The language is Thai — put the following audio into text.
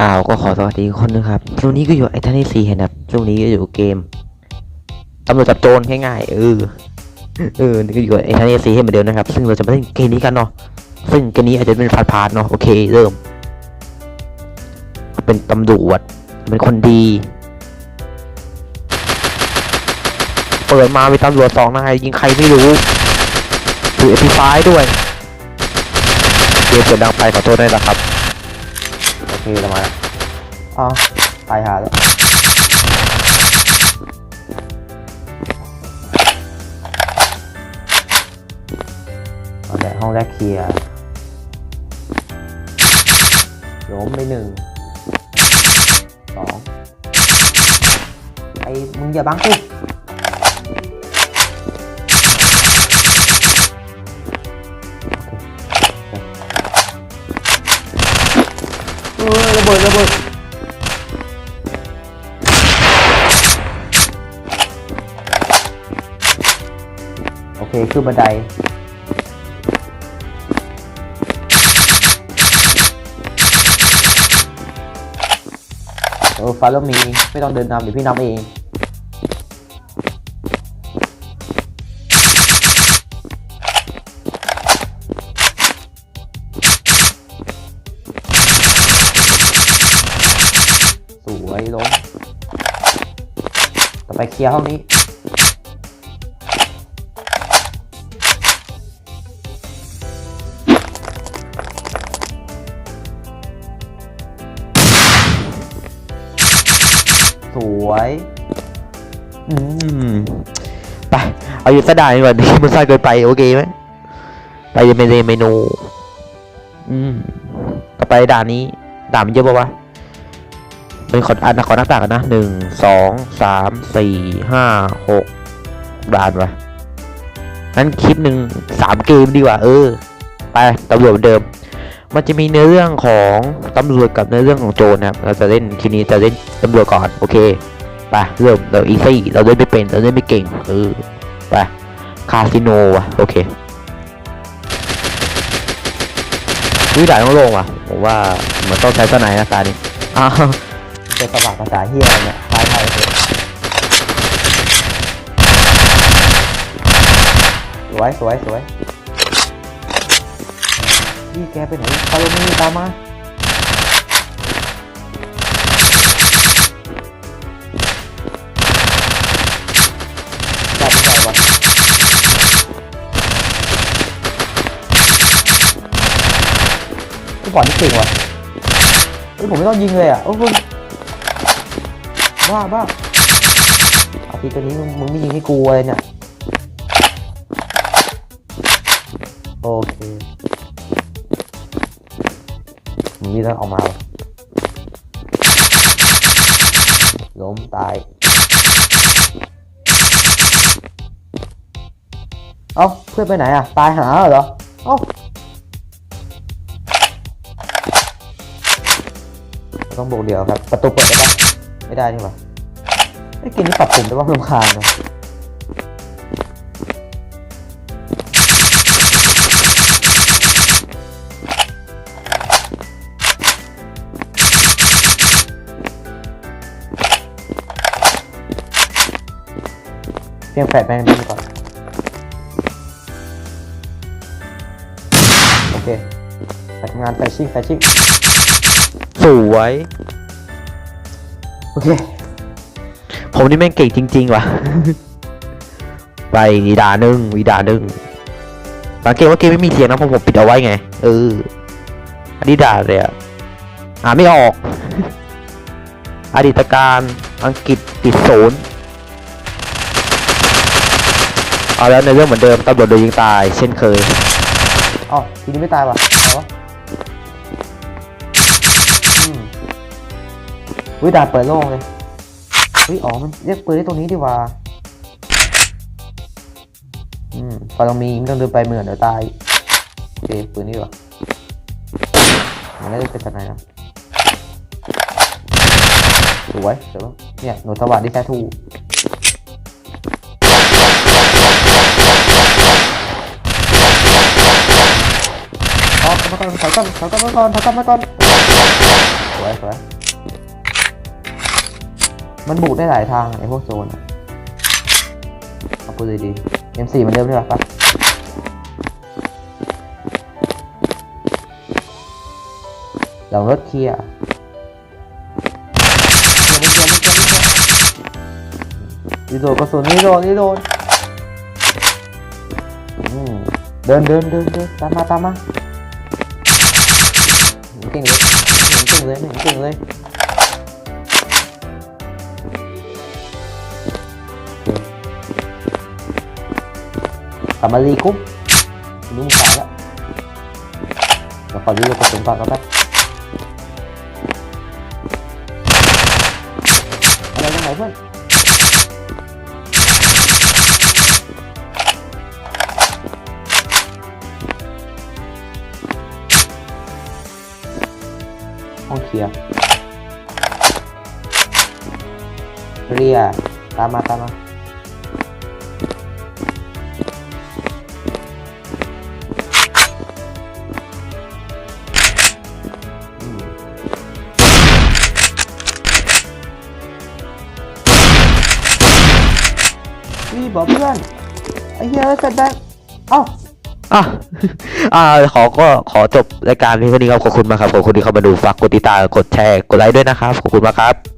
อ้าวก็ขอสวัสดีคนนะครับช่วงนี้ก็อยู่ไอ้ท่านที่สี่เห็นครับช่วงนี้ก็อยู่เกมตำรวจจับโจรง่ายๆเออเออก็อยู่ไอ้ท่านที่สี่ให้เหมือนเดิมนะครับ ซึ่งเราจะมาเล่นเกมนี้กันเนาะซึ่งเกมนี้อาจจะเป็นพาร์ทๆเนาะโอเคเริ่ม เป็นตำรวจเป็นคนดีเปิดมาเป็นตำรวจสองนายยิงใครไม่รู้ถือเอพีไฟด้วยเกมเสียงดังไปขอโทษด้วยนะครับ โอเคเรามาแล้วอ๋อตายหาแล้วแต่ห้องแรกเคลียร์ล้มไปหนึ่งสองไอ้มึงอย่าบังสิ บิดระเบิดโอเคขึ้นบันไดเออฟาโลมีไม่ต้องเดินนำเดี๋ยวพี่นำเอง ล้มต่อไปเคลียร์ห้องนี้ สวย อืม ไป เอาอยู่สดายก่อนดิมันสั้นเกินไป โอเคไหมไปจะเป็นเมนู อืม ต่อไปด่านนี้ ด่านมันเยอะปะวะ เป็นขออันนะขอหนับด่านกันนะหนึ่งสองสามสี่ห้าหกด่านวะงั้นคลิปหนึ่งสามเกมดีกว่า เออ ไปตำรวจเดิม มันจะมีเนื้อเรื่องของตำรวจกับเนื้อเรื่องของโจรนะครับ เราจะเล่นคลิปนี้จะเล่นตำรวจก่อนโอเคไปเริ่มเราอีซี่เราเล่นไม่เป็นเราเล่นไม่เก่งเออไปคาสิโนวะโอเควิด่านต้องลงว่ะผมว่าเหมือนต้องใช้สนด์นะตานี้อ้าว จะสว่างภาษาเฮียเนี่ยตายไทยเลยสวยสวยสวยนี่แกไปไหนตามมาตามมาจับไม่อลนี่เก่งว่ะเฮ้ยผมไม่ต้องยิงเลยอะ โอ้โห บ้าบ้าอาทีตัวนี้มึงมึงไม่ยิงให้กูเลยเนี่ยโอเคมึงนี่ต้องเอามาล้มตาย เอ้าเพื่อนไปไหนอะ ตายหาเหรอ เอ้าต้องบอกเดียวครับ ประตูเปิดได้ปะ ไม่ได้นี่หว่าไอ้เกมนี้ปรับปรุงได้ว่าเพิ่มคาญนะเพียงแฟดแม่งดีก่อนโอเคไปทำงานแฟชชิ่งแฟชชิ่งสวย อเค ผมนี่แม่งเก่งจริง ๆ ว่ะ ไปวีดาหนึ่งวีดาหนึ่งสังเกตว่าเกมไม่มีเสียงนะเพราะผมปิดเอาไว้ไง เอออันนี้ด่าเลยอะอ่านไม่ออก อดีตการอังกฤษติดศูนย์เอาแล้วในเรื่องเหมือนเดิมตำรวจโดนยิงตาย เช่นเคยอ๋อทีนี้ไม่ตายว่ะเอาวะ วิดาเปิดโล่งเลยเฮ้ยอ๋อมันเรียกปืนได้ตรงนี้ดีกว่า อืมพอเรามีไม่ต้องเดินไปเหมือนเดี๋ยวตายโอเคปืนนี่ดีกว่ามันน่าจะเป็นสไนด์นนะสวยเดี๋ยวเนี่ยหนูสวัสดีแท้ทูออกลับมาก่อนถอยก่อนถอยก่อนมาก่อนถอยก่อนสวยสวย มันบุกได้หลายทางไอ้พวกโจรอะเอาปืนดีๆ M4 มันเดิมดีกว่าปะหลังรถเคลียร์ไม่เคลียร์ไม่เคลียร์ไม่เคลียร์นี่โดนกระสุนนี่โดนนี่โดนอืมเดินเดินเดินเดินตามมาตามมาเก่งเลยเก่งเลยเก่งเลย กลับมารีกรุ๊ปลุงสายีบอกเพื่อนไอ้เหี้ยแล้วจัดแบงเอ้าอะอ่าขอก็ขอจบรายการเพียงเท่านี้ครับขอบคุณมากครับขอบคุณที่เข้ามาดูฝากกดติดตามกดแชร์กดไลค์ด้วยนะครับขอบคุณมากครับ